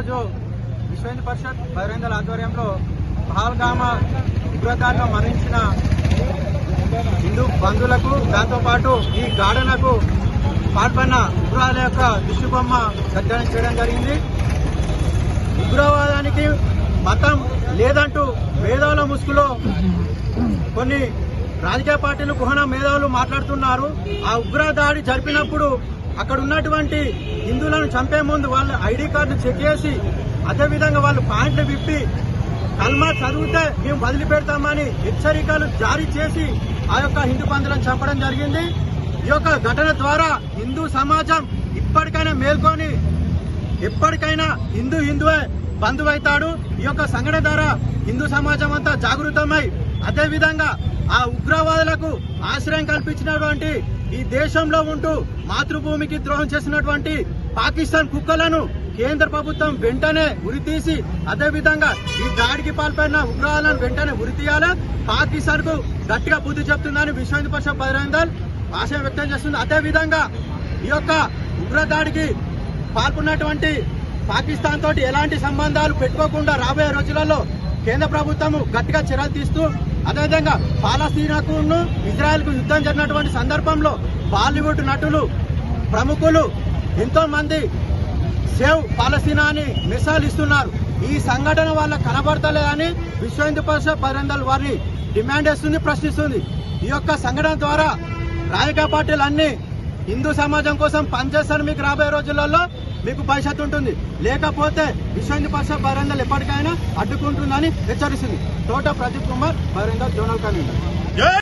ఈరోజు విశ్వ హిందూ పరిషత్ బహిరంగల ఆధ్వర్యంలో పహల్గామ ఉగ్రదాడిలో మరణించిన హిందూ బంధువులకు దాంతోపాటు ఈ గార్డెన్కు పాల్పడిన ఉగ్రవాద యొక్క దిష్టిబొమ్మ సజ్జనం చేయడం జరిగింది. ఉగ్రవాదానికి మతం లేదంటూ మేధావుల ముసుగులో కొన్ని రాజకీయ పార్టీలు కుహన మేధావులు మాట్లాడుతున్నారు. ఆ ఉగ్ర దాడి జరిపినప్పుడు అక్కడ ఉన్నటువంటి హిందువులను చంపే ముందు వాళ్ళ ఐడి కార్డు చెక్ చేసి అదేవిధంగా వాళ్ళు పాయింట్లు విప్పి కల్మా చదివితే మేము వదిలిపెడతామని హెచ్చరికలు జారీ చేసి ఆ యొక్క హిందూ పందులను చంపడం జరిగింది. ఈ యొక్క ఘటన ద్వారా హిందూ సమాజం ఇప్పటికైనా మేల్కొని ఎప్పటికైనా హిందూ హిందువే బంధువైతాడు. ఈ యొక్క సంఘటన ద్వారా హిందూ సమాజం అంతా జాగృతమై అదేవిధంగా ఆ ఉగ్రవాదులకు ఆశ్రయం కల్పించినటువంటి ఈ దేశంలో ఉంటూ మాతృభూమికి ద్రోహం చేసినటువంటి పాకిస్తాన్ కుక్కలను కేంద్ర ప్రభుత్వం వెంటనే ఉరితీసి అదేవిధంగా ఈ దాడికి పాల్పడిన ఉగ్రహాలను వెంటనే ఉరితీయాలా? పాకిస్తాన్కు గట్టిగా బుద్ధి చెప్తుందని విశ్వ హిందూ పరిషత్ బహిరంగల్ ఆశయం వ్యక్తం చేస్తుంది. అదేవిధంగా ఈ యొక్క ఉగ్రదాడికి పాల్గొన్నటువంటి పాకిస్తాన్ తోటి ఎలాంటి సంబంధాలు పెట్టుకోకుండా రాబోయే రోజులలో కేంద్ర ప్రభుత్వం గట్టిగా చర్యలు తీస్తూ అదేవిధంగా పాలస్తీనాకు ఇజ్రాయెల్కు యుద్ధం జరిగినటువంటి సందర్భంలో బాలీవుడ్ నటులు ప్రముఖులు ఎంతో మంది సేవ్ పాలస్తీనా అని మిసాలు ఇస్తున్నారు. ఈ సంఘటన వాళ్ళ కనబడతలేదని విశ్వ హిందూ పరిషత్ బహిరంగల్ వారిని డిమాండ్ చేస్తుంది ప్రశ్నిస్తుంది. ఈ యొక్క సంఘటన ద్వారా రాజకీయ పార్టీలు అన్ని హిందూ సమాజం కోసం పనిచేస్తాను మీకు రాబోయే రోజులలో మీకు భవిష్యత్తు ఉంటుంది. లేకపోతే విశ్వ హిందూ పరిషత్ బహిరంగల్ ఎప్పటికైనా అడ్డుకుంటుందని హెచ్చరిస్తుంది. తోట ప్రదీప్ కుమార్ బహిరంగల్ జోనల్ కన్వీనర్.